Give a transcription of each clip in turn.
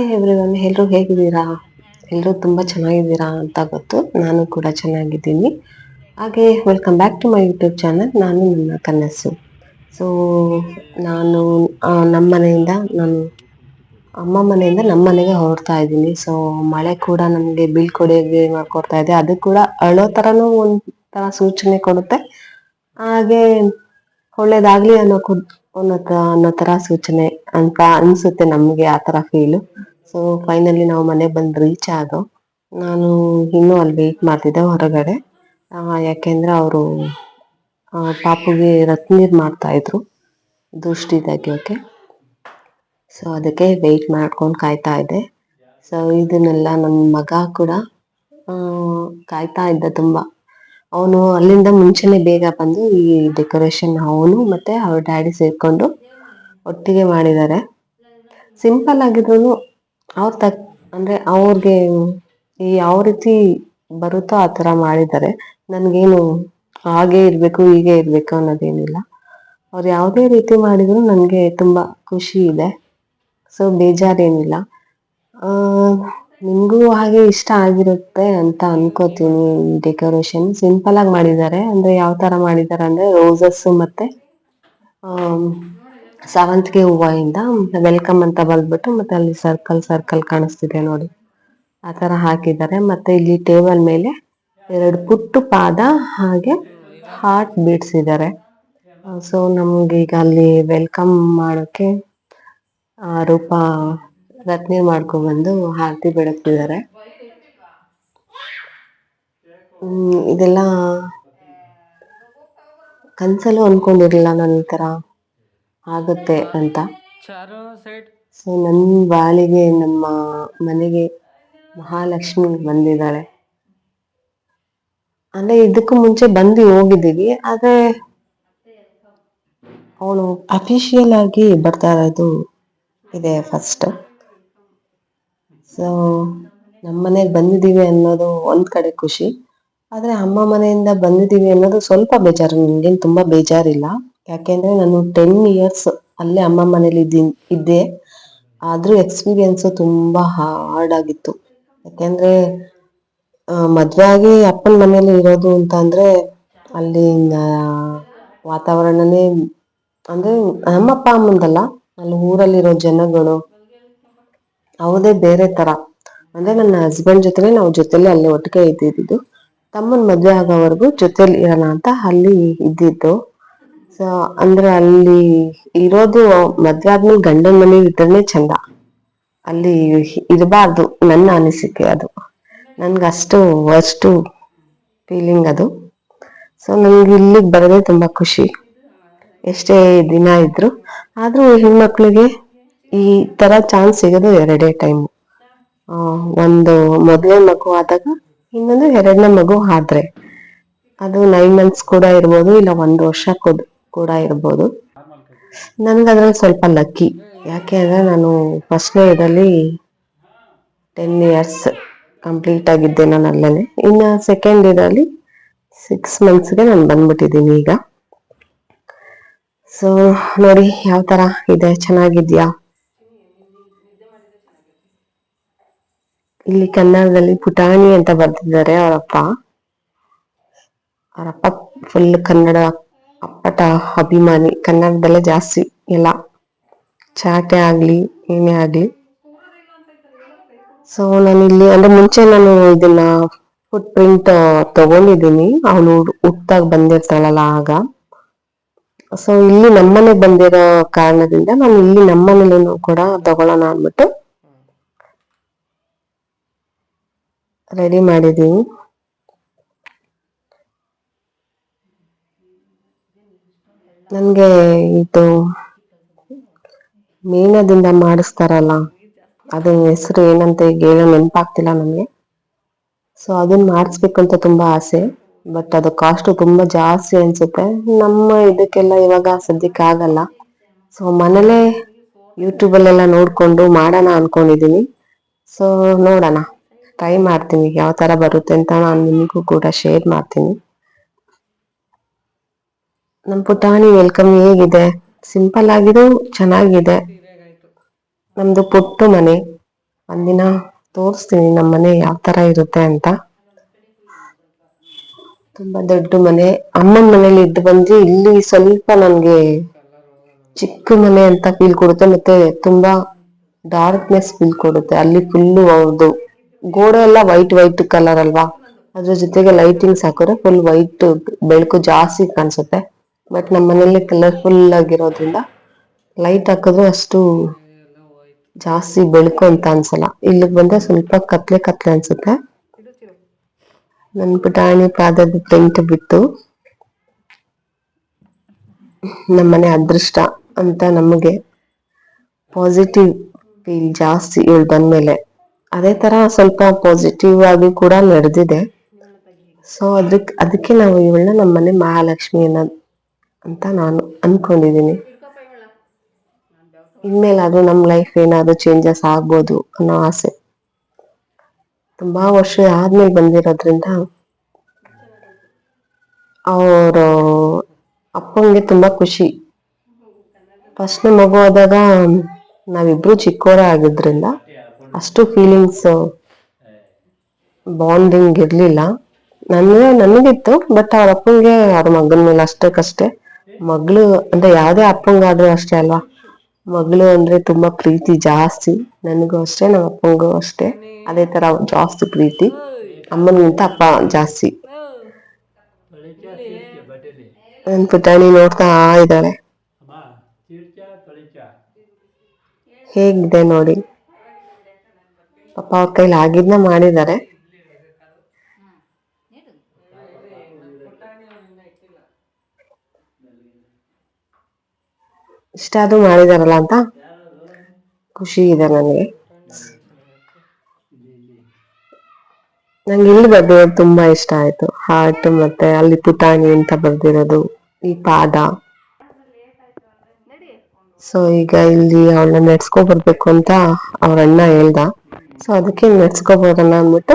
Hi everyone ಎಲ್ಲರೂ ಹೇಗಿದ್ದೀರಾ? ಎಲ್ಲರೂ ತುಂಬ ಚೆನ್ನಾಗಿದ್ದೀರಾ ಅಂತ ಗೊತ್ತು. ನಾನು ಕೂಡ ಚೆನ್ನಾಗಿದ್ದೀನಿ. ಹಾಗೆ welcome back to my YouTube channel ನಾನು ನನ್ನ ಕನಸು. ಸೊ ನಾನು ನಮ್ಮ ಮನೆಯಿಂದ, ನಾನು ಅಮ್ಮ ಮನೆಯಿಂದ ನಮ್ಮ ಮನೆಗೆ ಹೊರಡ್ತಾ ಇದ್ದೀನಿ. ಸೊ ಮಳೆ ಕೂಡ ನಮಗೆ ಬೀಳ್ಕೊಡುಗೆ ಮಾಡ್ಕೊಡ್ತಾ ಇದೆ. ಅದು ಕೂಡ ಅಳೋ ಥರನೂ ಒಂಥರ ಸೂಚನೆ ಕೊಡುತ್ತೆ. ಹಾಗೆ ಒಳ್ಳೇದಾಗ್ಲಿ ಅನ್ನೋ ಅನ್ನೋ ಥರ ಅನ್ನೋ ತರ ಸೂಚನೆ ಅಂತ ಅನ್ಸುತ್ತೆ ನಮಗೆ ಆ ಥರ ಫೀಲು ಸೊ ಫೈನಲಿ ನಾವು ಮನೆಗೆ ಬಂದು ರೀಚ್ ಆದೋ, ನಾನು ಇನ್ನೂ ಅಲ್ಲಿ ವೇಟ್ ಮಾಡ್ತಿದ್ದೆ ಹೊರಗಡೆ. ಯಾಕೆಂದ್ರೆ ಅವರು ಪಾಪುಗೆ ರತ್ನೀರ್ ಮಾಡ್ತಾ ಇದ್ರು, ದೃಷ್ಟಿ ತೆಗಿಯೋಕೆ. ಸೊ ಅದಕ್ಕೆ ವೆಯ್ಟ್ ಮಾಡ್ಕೊಂಡು ಕಾಯ್ತಾ ಇದ್ದೆ. ಸೊ ಇದನ್ನೆಲ್ಲ ನನ್ನ ಮಗ ಕೂಡ ಕಾಯ್ತಾ ಇದ್ದ ತುಂಬ. ಅವನು ಅಲ್ಲಿಂದ ಮುಂಚೆನೆ ಬೇಗ ಬಂದು ಈ ಡೆಕೋರೇಷನ್ ಅವನು ಮತ್ತೆ ಅವ್ರ ಡ್ಯಾಡಿ ಸೇರ್ಕೊಂಡು ಒಟ್ಟಿಗೆ ಮಾಡಿದ್ದಾರೆ. ಸಿಂಪಲ್ ಆಗಿದ್ರು ಅವ್ರ ತಕ್, ಅಂದ್ರೆ ಅವ್ರಿಗೆ ಯಾವ ರೀತಿ ಬರುತ್ತೋ ಆ ತರ ಮಾಡಿದ್ದಾರೆ. ನನ್ಗೇನು ಹಾಗೆ ಇರ್ಬೇಕು, ಹೀಗೆ ಇರ್ಬೇಕು ಅನ್ನೋದೇನಿಲ್ಲ. ಅವ್ರು ಯಾವುದೇ ರೀತಿ ಮಾಡಿದ್ರು ನನಗೆ ತುಂಬಾ ಖುಷಿ ಇದೆ. ಸೊ ಬೇಜಾರೇನಿಲ್ಲ. ನಿಮಗೂ ಹಾಗೆ ಇಷ್ಟ ಆಗಿರುತ್ತೆ ಅಂತ ಅನ್ಕೋತೀನಿ ಡೆಕೋರೇಷನ್. ಸಿಂಪಲ್ ಆಗಿ ಮಾಡಿದ್ದಾರೆ. ಅಂದ್ರೆ ಯಾವ ತರ ಮಾಡಿದ್ದಾರೆ ಅಂದ್ರೆ ರೋಸಸ್ ಮತ್ತೆ ಸಾವಂತಿಗೆ ಹೂವಿಂದ ವೆಲ್ಕಮ್ ಅಂತ ಬಂದ್ಬಿಟ್ಟು ಮತ್ತೆ ಅಲ್ಲಿ ಸರ್ಕಲ್ ಸರ್ಕಲ್ ಕಾಣಿಸ್ತಿದೆ ನೋಡಿ. ಆ ತರ ಹಾಕಿದ್ದಾರೆ. ಮತ್ತೆ ಇಲ್ಲಿ ಟೇಬಲ್ ಮೇಲೆ ಎರಡು ಪುಟ್ಟು ಪಾದ ಹಾಗೆ ಹಾರ್ಟ್ ಬಿಡ್ಸಿದ್ದಾರೆ ಸೊ ನಮ್ಗೆ ಈಗ ಅಲ್ಲಿ ವೆಲ್ಕಮ್ ಮಾಡೋಕೆ ರೂಪ ರತ್ನೆ ಮಾಡ್ಕೊಬಂದು ಬಂದು ಆರತಿ ಬೆಳಗ್ತಿದ್ದಾರೆ ಇದೆಲ್ಲ ಕನ್ಸಲ್ಲೂ ಅನ್ಕೊಂಡಿರ್ಲಿಲ್ಲ ನನ್ನ ತರ. ಆಗುತ್ತೆ ಅಂತ. ಸೊ ನನ್ನ ಬಾಳಿಗೆ ನಮ್ಮ ಮನೆಗೆ ಮಹಾಲಕ್ಷ್ಮಿ ಬಂದಿದ್ದಾಳೆ. ಅಂದ್ರೆ ಇದಕ್ಕೂ ಮುಂಚೆ ಬಂದು ಹೋಗಿದ್ದೀವಿ ಆದ್ರೆ ಅವಳು ಅಫಿಷಿಯಲ್ ಆಗಿ ಬರ್ತಾ ಇರೋದು ಇದೆ ಫಸ್ಟ್ ಸೊ ನಮ್ಮ ಮನೆಗೆ ಬಂದಿದ್ದೀವಿ ಅನ್ನೋದು ಒಂದ್ ಕಡೆ ಖುಷಿ. ಆದ್ರೆ ಅಮ್ಮ ಮನೆಯಿಂದ ಬಂದಿದ್ದೀವಿ ಅನ್ನೋದು ಸ್ವಲ್ಪ ಬೇಜಾರು ನನ್ಗೇನು ತುಂಬಾ ಬೇಜಾರಿಲ್ಲ. ಯಾಕೆಂದ್ರೆ ನಾನು ಟೆನ್ ಇಯರ್ಸ್ ಅಲ್ಲೇ ಅಮ್ಮ ಮನೇಲಿ ಇದ್ದೀನಿ, ಇದ್ದೆ. ಆದ್ರೂ ಎಕ್ಸ್ಪೀರಿಯನ್ಸ್ ತುಂಬಾ ಹಾರ್ಡ್ ಆಗಿತ್ತು. ಯಾಕೆಂದ್ರೆ ಮದ್ವೆ ಆಗಿ ಅಪ್ಪನ ಮನೇಲಿ ಇರೋದು ಅಂತ ಅಂದ್ರೆ ಅಲ್ಲಿ ವಾತಾವರಣನೇ, ಅಂದ್ರೆ ನಮ್ಮಪ್ಪ ಅಮ್ಮಂದಲ್ಲ, ಅಲ್ಲಿ ಊರಲ್ಲಿರೋ ಜನಗಳು ಅವದೇ ಬೇರೆ ತರ. ಅಂದ್ರೆ ನನ್ನ ಹಸ್ಬೆಂಡ್ ಜೊತೆ ನಾವು ಜೊತೆಲಿ ಅಲ್ಲೇ ಒಟ್ಟಿಗೆ ಇದ್ದಿದ್ದು. ತಮ್ಮನ್ ಮದ್ವೆ ಆಗೋವರೆಗೂ ಜೊತೆಲಿ ಇರೋಣ ಅಂತ ಅಲ್ಲಿ ಇದ್ದಿದ್ದು. ಅಂದ್ರೆ ಅಲ್ಲಿ ಇರೋದು ಮದ್ವೆ ಆದ್ಮೇಲೆ ಗಂಡನ ಮನೆ ಇದ್ರೆ ಚಂದ. ಅಲ್ಲಿ ಇರಬಾರ್ದು, ನನ್ನ ಅನಿಸಿಕೆ ಅದು. ನನ್ಗೆ ಅಷ್ಟು ಅಷ್ಟು ಫೀಲಿಂಗ್ ಅದು. ಸೊ ನನ್ಗೆ ಇಲ್ಲಿಗೆ ಬರೋದೇ ತುಂಬಾ ಖುಷಿ. ಎಷ್ಟೇ ದಿನ ಇದ್ರು. ಆದ್ರೂ ಹೆಣ್ಮಕ್ಳಿಗೆ ಈ ತರ ಚಾನ್ಸ್ ಸಿಗೋದು ಎರಡೇ ಟೈಮ್ ಒಂದು ಮೊದಲನೇ ಮಗು ಆದಾಗ ಇನ್ನೊಂದು ಎರಡನೇ ಮಗು ಆದ್ರೆ. ಅದು ನೈನ್ ಮಂತ್ಸ್ ಕೂಡ ಇರ್ಬೋದು, ಇಲ್ಲ ಒಂದು ವರ್ಷ ಕೂಡ ಇರ್ಬೋದು. ನನ್ಗೆ ಅದ್ರಲ್ಲಿ ಸ್ವಲ್ಪ ಲಕ್ಕಿ. ಯಾಕೆ ಅಂದ್ರೆ ನಾನು ಫಸ್ಟ್ನೇ ಇದರಲ್ಲಿ ಟೆನ್ ಇಯರ್ಸ್ ಕಂಪ್ಲೀಟ್ ಆಗಿದ್ದೆ ನಾನು ಅಲ್ಲೇ. ಇನ್ನು ಸೆಕೆಂಡ್ ಇದರಲ್ಲಿ ಸಿಕ್ಸ್ ಮಂತ್ಸ್ಗೆ ನಾನು ಬಂದ್ಬಿಟ್ಟಿದ್ದೀನಿ ಈಗ. ಸೊ ನೋಡಿ ಯಾವ ತರ ಇದೆ ಚೆನ್ನಾಗಿದ್ಯಾ? ಇಲ್ಲಿ ಕನ್ನಡದಲ್ಲಿ ಪುಟಾಣಿ ಅಂತ ಬರ್ತಿದ್ದಾರೆ ಅವರಪ್ಪ. ಅವರಪ್ಪ ಫುಲ್ ಕನ್ನಡ ಅಪ್ಪಟ ಅಭಿಮಾನಿ. ಕನ್ನಡದಲ್ಲೇ ಜಾಸ್ತಿ ಎಲ್ಲ ಚಾಟೆ ಆಗ್ಲಿ, ಏನೇ ಆಗ್ಲಿ. ಸೊ ನಾನು ಇಲ್ಲಿ ಅಂದ್ರೆ ಮುಂಚೆ ನಾನು ಇದನ್ನ ಫುಟ್ ಪ್ರಿಂಟ್ ತಗೊಂಡಿದ್ದೀನಿ. ಅವಳು ಹುಟ್ಟಾಗ ಬಂದಿರ್ತಾಳಲ್ಲ ಆಗ. ಸೊ ಇಲ್ಲಿ ನಮ್ಮನೆ ಬಂದಿರೋ ಕಾರಣದಿಂದ ನಾನು ಇಲ್ಲಿ ನಮ್ಮನೇಲೂ ಕೂಡ ತಗೊಳ್ಳೋಣ ಅಂದ್ಬಿಟ್ಟು ರೆಡಿ ಮಾಡಿದ್ದೀನಿ. ನನ್ಗೆ ಇದು ಮೀನದಿಂದ ಮಾಡಿಸ್ತಾರಲ್ಲ ಅದು ಹೆಸರು ಏನಂತ ಈಗ ನೆನಪಾಗ್ತಿಲ್ಲ ನನಗೆ. ಸೊ ಅದನ್ನ ಮಾಡಿಸ್ಬೇಕು ಅಂತ ತುಂಬ ಆಸೆ ಬಟ್ ಅದು ಕಾಸ್ಟ್ ತುಂಬ ಜಾಸ್ತಿ ಅನ್ಸುತ್ತೆ. ನಮ್ಮ ಇದಕ್ಕೆಲ್ಲ ಇವಾಗ ಸದ್ಯಕ್ಕೆ ಆಗಲ್ಲ. ಸೊ ಮನೇಲೇ ಯೂಟ್ಯೂಬ್ ಅಲ್ಲೆಲ್ಲ ನೋಡ್ಕೊಂಡು ಮಾಡೋಣ ಅನ್ಕೊಂಡಿದೀನಿ. ಸೊ ನೋಡೋಣ. ಟ್ರೈ ಮಾಡ್ತೀನಿ, ಯಾವ ಥರ ಬರುತ್ತೆ ಅಂತ ನಾನು ನಿಮಗೂ ಕೂಡ ಶೇರ್ ಮಾಡ್ತೀನಿ. ನಮ್ ಪುಟಾಣಿ ವೆಲ್ಕಮ್ ಹೇಗಿದೆ? ಸಿಂಪಲ್ ಆಗಿರೋ ಚೆನ್ನಾಗಿದೆ. ನಮ್ದು ಪುಟ್ಟು ಮನೆ. ಒಂದಿನ ತೋರಿಸ್ತೀನಿ ನಮ್ಮ ಮನೆ ಯಾವ ತರ ಇರುತ್ತೆ ಅಂತ. ತುಂಬಾ ದೊಡ್ಡ ಮನೆ. ಅಮ್ಮನ ಮನೇಲಿ ಇದ್ದು ಬಂದ್ರೆ ಇಲ್ಲಿ ಸ್ವಲ್ಪ ನನ್ಗೆ ಚಿಕ್ಕ ಮನೆ ಅಂತ ಫೀಲ್ ಕೊಡುತ್ತೆ ಮತ್ತೆ ತುಂಬಾ ಡಾರ್ಕ್ನೆಸ್ ಫೀಲ್ ಕೊಡುತ್ತೆ. ಅಲ್ಲಿ ಫುಲ್ಲು ಅವ್ರದ್ದು ಗೋಡೆ ಎಲ್ಲ ವೈಟ್ ವೈಟ್ ಕಲರ್ ಅಲ್ವಾ? ಅದ್ರ ಜೊತೆಗೆ ಲೈಟಿಂಗ್ಸ್ ಹಾಕಿದ್ರೆ ಫುಲ್ ವೈಟ್ ಬೆಳಕು ಜಾಸ್ತಿ ಕಾಣಿಸುತ್ತೆ. ಬಟ್ ನಮ್ಮ ಮನೇಲಿ ಕಲರ್ಫುಲ್ ಆಗಿರೋದ್ರಿಂದ ಲೈಟ್ ಹಾಕಿದ್ರು ಅಷ್ಟು ಜಾಸ್ತಿ ಬೆಳಕು ಅಂತ ಅನ್ಸಲ್ಲ. ಇಲ್ಲಿಗೆ ಬಂದ್ರೆ ಸ್ವಲ್ಪ ಕತ್ಲೆ ಕತ್ಲೆ ಅನ್ಸುತ್ತೆ. ನನ್ ಪುಟಾಣಿ ಪಾದದ ಪ್ರಿಂಟ್ ಬಿತ್ತು. ನಮ್ಮನೆ ಅದೃಷ್ಟ ಅಂತ ನಮಗೆ ಪಾಸಿಟಿವ್ ಫೀಲ್ ಜಾಸ್ತಿ ಇವಳು ಬಂದ್ಮೇಲೆ. ಅದೇ ತರ ಸ್ವಲ್ಪ ಪಾಸಿಟಿವ್ ಆಗಿ ಕೂಡ ನಡೆದಿದೆ. ಸೊ ಅದಕ್ಕೆ ಅದಕ್ಕೆ ನಾವು ಇವಳನ್ನ ನಮ್ಮನೆ ಮಹಾಲಕ್ಷ್ಮಿ ಅನ್ನೋದು ಅಂತ ನಾನು ಅನ್ಕೊಂಡಿದೀನಿ. ಇನ್ಮೇಲಾದ್ರೂ ನಮ್ಮ ಲೈಫ್ ಏನಾದ್ರೂ ಚೇಂಜಸ್ ಆಗ್ಬೋದು ಅನ್ನೋ ಆಸೆ. ತುಂಬಾ ವರ್ಷ ಆದ್ಮೇಲೆ ಬಂದಿರೋದ್ರಿಂದ ಅವ್ರ ಅಪ್ಪಂಗೆ ತುಂಬಾ ಖುಷಿ. ಫಸ್ಟ್ ಮಗು ಆದಾಗ ನಾವಿಬ್ರು ಚಿಕ್ಕವರೇ ಆಗಿದ್ರಿಂದ ಅಷ್ಟು ಫೀಲಿಂಗ್ಸ್ ಬಾಂಡಿಂಗ್ ಇರಲಿಲ್ಲ. ನನಗೆ, ನನಗಿತ್ತು ಬಟ್ ಅವ್ರ ಅಪ್ಪಂಗೆ ಅವ್ರ ಮಗನ ಮೇಲೆ ಅಷ್ಟಕ್ಕಷ್ಟೇ ಮಗಳು ಅಂದ್ರೆ ಯಾವ್ದೇ ಅಪ್ಪಂಗಾದ್ರೂ ಅಷ್ಟೇ ಅಲ್ವಾ? ಮಗಳು ಅಂದ್ರೆ ತುಂಬಾ ಪ್ರೀತಿ ಜಾಸ್ತಿ. ನನಗೂ ಅಷ್ಟೇ ನಮ್ಮ ಅಪ್ಪಂಗೂ ಅಷ್ಟೇ. ಅದೇ ತರ ಜಾಸ್ತಿ ಪ್ರೀತಿ. ಅಮ್ಮನಿಗಿಂತ ಅಪ್ಪ ಜಾಸ್ತಿ. ನನ್ ಪುಟಾಣಿ ನೋಡ್ತಾ ಇದ್ದಾಳೆ. ಹೇಗಿದೆ ನೋಡಿ? ಪಾಪ ಅವ್ರ ಕೈಲಿ ಆಗಿದ್ನ ಮಾಡಿದ್ದಾರೆ. ಇಷ್ಟ ಅದು ಮಾಡಿದಾರಲ್ಲ ಅಂತ? ಖುಷಿ ಇದೆ ನನಗೆ. ನಂಗೆ ಇಲ್ಲಿ ಬರ್ದಿರೋದು ತುಂಬಾ ಇಷ್ಟ ಆಯ್ತು. ಹಾರ್ಟ್ ಮತ್ತೆ ಅಲ್ಲಿ ಪುಟಾಣಿ ಅಂತ ಬರ್ದಿರೋದು, ಈ ಪಾದ. ಸೊ ಈಗ ಇಲ್ಲಿ ಅವಳನ್ನ ನಡ್ಸ್ಕೊ ಬರ್ಬೇಕು ಅಂತ ಅವ್ರ ಅಣ್ಣ ಹೇಳ್ದ. ಸೊ ಅದಕ್ಕೆ ನಡ್ಸ್ಕೊ ಬರೋಣ ಅಂದ್ಬಿಟ್ಟು,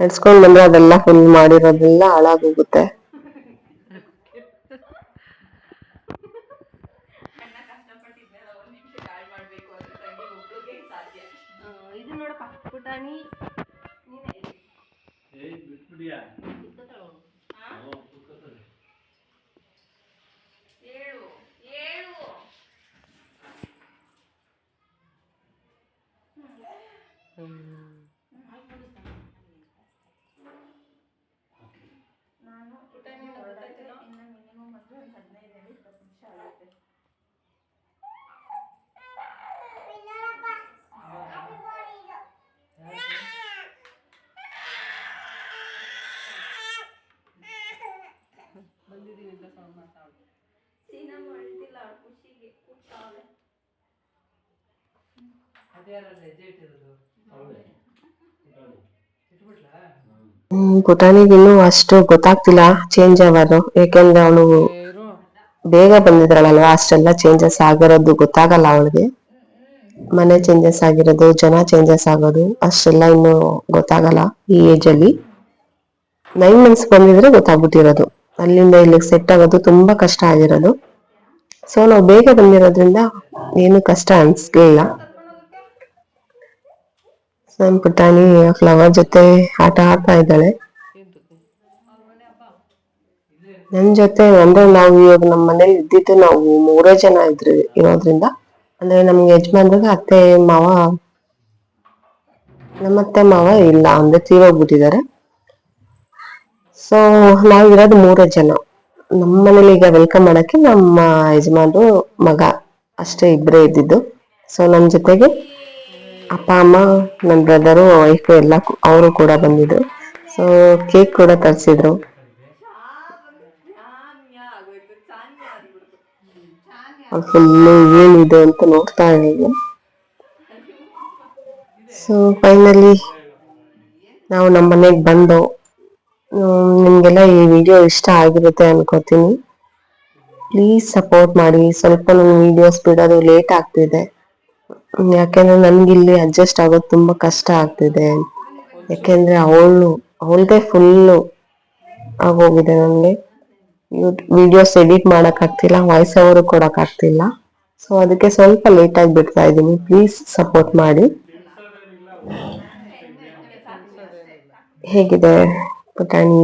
ನಡ್ಸ್ಕೊಂಡ್ ಬಂದ್ರೆ ಅದೆಲ್ಲ ಫುಲ್ ಮಾಡಿರೋದೆಲ್ಲ ಹಾಳಾಗೋಗುತ್ತೆ ಅವಳೇ. ಪುಟಾಣಿ. ಇಟ್ಬಿಟ್ಲಾ? ಹ್ಮ್ ಪುಟಾಣಿಗೆ ಇನ್ನೂ ಅಷ್ಟು ಗೊತ್ತಾಗ್ತಿಲ್ಲ ಚೇಂಜ್ ಆಗೋದು. ಯಾಕೆಂದ್ರೆ ಅವಳು ಬೇಗ ಬಂದಿದ್ರಳಲ್ವಾ ಅಷ್ಟೆಲ್ಲ ಚೇಂಜಸ್ ಆಗಿರೋದು ಗೊತ್ತಾಗಲ್ಲ ಅವಳಿಗೆ. ಮನೆ ಚೇಂಜಸ್ ಆಗಿರೋದು ಜನ ಚೇಂಜಸ್ ಆಗೋದು ಅಷ್ಟೆಲ್ಲ ಇನ್ನು ಗೊತ್ತಾಗಲ್ಲ ಈ ಏಜ್ ಅಲ್ಲಿ. ನೈನ್ ಮಂತ್ಸ್ ಬಂದಿದ್ರೆ ಗೊತ್ತಾಗ್ಬಿಟ್ಟಿರೋದು. ಅಲ್ಲಿಂದ ಇಲ್ಲಿಗೆ ಸೆಟ್ ಆಗೋದು ತುಂಬಾ ಕಷ್ಟ ಆಗಿರೋದು. ಸೊ ನಾವು ಬೇಗ ಬಂದಿರೋದ್ರಿಂದ ಏನು ಕಷ್ಟ ಅನ್ಸ್ಲಿಲ್ಲ. ನಮ್ ಪುಟಾಣಿ ಫ್ಲವರ್ ಜೊತೆ ಆಟ ಆಡ್ತಾ ಇದ್ದಾಳೆ. ನನ್ ಜೊತೆ ಅಂದ್ರೆ ನಾವು ಇವಾಗ ನಮ್ಮ ಮನೇಲಿ ಇದ್ದಿದ್ದು ನಾವು ಮೂರೇ ಜನ ಇದ್ರಿ, ಇರೋದ್ರಿಂದ. ಅಂದ್ರೆ ನಮ್ಗೆ ಯಜಮಾನ್ರಿಗೆ ಅತ್ತೆ, ಮಾವ ನಮ್ಮತ್ತೆ ಮಾವ ಇಲ್ಲ, ಅಂದ್ರೆ ತೀರೋಗ್ಬಿಟ್ಟಿದ್ದಾರೆ. ಸೊ ನಾವು ಇರೋದು ಮೂರೇ ಜನ. ನಮ್ಮ ಮನೇಲಿ ಈಗ ವೆಲ್ಕಮ್ ಮಾಡಕ್ಕೆ ನಮ್ಮ ಯಜಮಾನ್ರು ಮಗ ಅಷ್ಟೇ ಇಬ್ರೇ ಇದ್ದಿದ್ದು. ಸೊ ನಮ್ ಜೊತೆಗೆ ಅಪ್ಪ, ಅಮ್ಮ ನನ್ನ ಬ್ರದರು ವೈಫ್ ಎಲ್ಲ ಅವರು ಕೂಡ ಬಂದಿದ್ರು. ಸೊ ಕೇಕ್ ಕೂಡ ತರಿಸಿದ್ರು. ಫುಲ್ಲು ಏನಿದೆ ಅಂತ ನೋಡ್ತಾ ಇದ್ದೀವಿ. ಸೊ ಫೈನಲಿ ನಾವು ನಮ್ಮ ಮನೆಗೆ ಬಂದು ನಿಮಗೆಲ್ಲ ಈ ವಿಡಿಯೋ ಇಷ್ಟ ಆಗಿರುತ್ತೆ ಅನ್ಕೋತೀನಿ. ಪ್ಲೀಸ್ ಸಪೋರ್ಟ್ ಮಾಡಿ. ಸ್ವಲ್ಪ ನನ್ನ ವಿಡಿಯೋಸ್ ಬಿಡೋದು ಲೇಟ್ ಆಗ್ತಿದೆ. ಯಾಕೆಂದ್ರೆ ನನ್ಗಿಲ್ಲಿ ಅಡ್ಜಸ್ಟ್ ಆಗೋದು ತುಂಬಾ ಕಷ್ಟ ಆಗ್ತಿದೆ. ಯಾಕೆಂದ್ರೆ ಅವಳು ಅವಳದೇ ಫುಲ್ಲು ಆಗೋಗಿದೆ ನನಗೆ ವಿಡಿಯೋಸ್ ಎಡಿಟ್ ಮಾಡಕ್ ಆಗ್ತಿಲ್ಲ ವಾಯ್ಸ್ ಓವರ್ ಕೊಡಕ್ ಆಗ್ತಿಲ್ಲ. ಸೊ ಅದಕ್ಕೆ ಸ್ವಲ್ಪ ಲೇಟ್ ಆಗಿ ಬಿಡ್ತಾ ಇದ್ದೀನಿ. ಪ್ಲೀಸ್ ಸಪೋರ್ಟ್ ಮಾಡಿ. ಹೇಗಿದೆ ಪುಟಾಣಿ?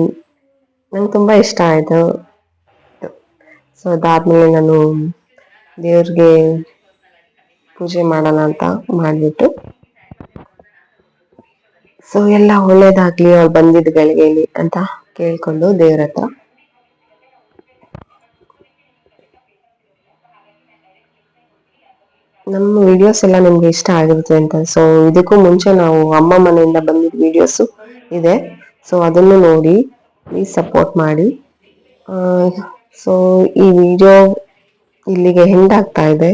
ನಂಗೆ ತುಂಬ ಇಷ್ಟ ಆಯಿತು. ಸೊ ಅದಾದ್ಮೇಲೆ ನಾನು ದೇವ್ರಿಗೆ ಪೂಜೆ ಮಾಡೋಣ ಅಂತ ಮಾಡಿಬಿಟ್ಟು. ಸೊ ಎಲ್ಲ ಒಳ್ಳೇದಾಗ್ಲಿ ಅವ್ರು ಬಂದಿದ್ದ ಗಳಿಗೆಯಲ್ಲಿ ಅಂತ ಕೇಳ್ಕೊಂಡು ದೇವ್ರ ಹತ್ರ. ನಮ್ಮ ವಿಡಿಯೋಸ್ ಎಲ್ಲ ನಿಮ್ಗೆ ಇಷ್ಟ ಆಗಿರುತ್ತೆ ಅಂತ. ಸೊ ಇದಕ್ಕೂ ಮುಂಚೆ ನಾವು ಅಮ್ಮ ಮನೆಯಿಂದ ಬಂದಿದ್ದ ವಿಡಿಯೋಸು ಇದೆ. ಸೊ ಅದನ್ನು ನೋಡಿ ಪ್ಲೀಸ್ ಸಪೋರ್ಟ್ ಮಾಡಿ. ಸೊ ಈ ವಿಡಿಯೋ ಇಲ್ಲಿಗೆ ಹೆಂಡ್ ಆಗ್ತಾ ಇದೆ.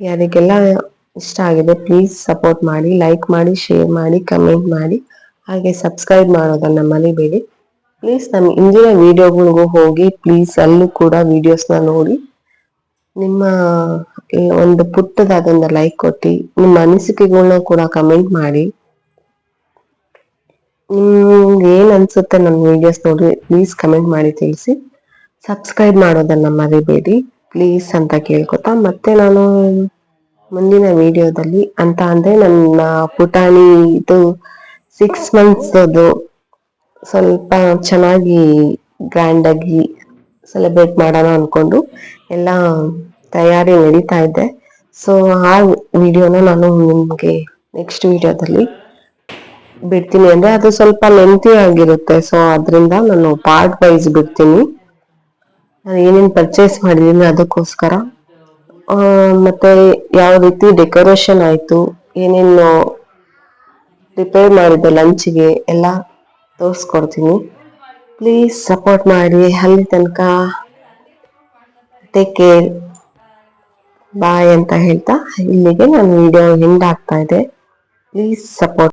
ಯಾರಿಗೆಲ್ಲ ಇಷ್ಟ ಆಗಿದೆ ಪ್ಲೀಸ್ ಸಪೋರ್ಟ್ ಮಾಡಿ ಲೈಕ್ ಮಾಡಿ ಶೇರ್ ಮಾಡಿ ಕಮೆಂಟ್ ಮಾಡಿ. ಹಾಗೆ ಸಬ್ಸ್ಕ್ರೈಬ್ ಮಾಡೋದನ್ನ ಮರಿಬೇಡಿ. ಪ್ಲೀಸ್ ನಮ್ಮ ಇಂದಿನ ವಿಡಿಯೋಗಳಿಗೂ ಹೋಗಿ ಪ್ಲೀಸ್ ಅಲ್ಲೂ ಕೂಡ ವಿಡಿಯೋಸ್ನ ನೋಡಿ. ನಿಮ್ಮ ಒಂದು ಪುಟ್ಟದಾದಂಥ ಲೈಕ್ ಕೊಟ್ಟು, ನಿಮ್ಮ ಅನಿಸಿಕೆಗಳನ್ನ ಕೂಡ ಕಮೆಂಟ್ ಮಾಡಿ. ನಿಮ್ಗೆ ಏನು ಅನ್ಸುತ್ತೆ ನಮ್ಮ ವಿಡಿಯೋಸ್ ನೋಡಿ ಪ್ಲೀಸ್ ಕಮೆಂಟ್ ಮಾಡಿ ತಿಳಿಸಿ. ಸಬ್ಸ್ಕ್ರೈಬ್ ಮಾಡೋದನ್ನ ಮರಿಬೇಡಿ. ಪ್ಲೀಸ್ ಅಂತ ಕೇಳ್ಕೊತಾ, ಮತ್ತೆ ನಾನು ಮುಂದಿನ ವಿಡಿಯೋದಲ್ಲಿ ಅಂತ ಅಂದ್ರೆ ನನ್ನ ಪುಟಾಣಿ ಇದು ಸಿಕ್ಸ್ ಮಂತ್ಸ್ ಅದು ಸ್ವಲ್ಪ ಚೆನ್ನಾಗಿ ಗ್ರ್ಯಾಂಡ್ ಆಗಿ ಸೆಲೆಬ್ರೇಟ್ ಮಾಡೋಣ ಅನ್ಕೊಂಡು ಎಲ್ಲ ತಯಾರಿ ನಡೀತಾ ಇದೆ. ಸೊ ಆ ವಿಡಿಯೋನ ನಾನು ನಿಮ್ಗೆ ನೆಕ್ಸ್ಟ್ ವಿಡಿಯೋದಲ್ಲಿ ಬಿಡ್ತೀನಿ. ಅಂದ್ರೆ ಅದು ಸ್ವಲ್ಪ ಲೆಂತಿ ಆಗಿರುತ್ತೆ. ಸೊ ಅದರಿಂದ ನಾನು ಪಾರ್ಟ್ ವೈಸ್ ಬಿಡ್ತೀನಿ. ನಾನು ಏನೇನು ಪರ್ಚೇಸ್ ಮಾಡಿದ್ದೀನಿ ಅದಕ್ಕೋಸ್ಕರ ಮತ್ತೆ ಯಾವ ರೀತಿ ಡೆಕೋರೇಷನ್ ಆಯಿತು, ಏನೇನು ಪ್ರಿಪೇರ್ ಮಾಡಿದ್ದೆ ಲಂಚ್ಗೆ ಎಲ್ಲ ತೋರಿಸ್ಕೊಡ್ತೀನಿ. ಪ್ಲೀಸ್ ಸಪೋರ್ಟ್ ಮಾಡಿ, ಅಲ್ಲಿ ತನಕ ಟೇಕ್ ಕೇರ್ ಬಾಯ್ ಅಂತ ಹೇಳ್ತಾ ಇಲ್ಲಿಗೆ ನಾನು ವಿಡಿಯೋ ಎಂಡ್ ಆಗ್ತಾ ಇದೆ. Please support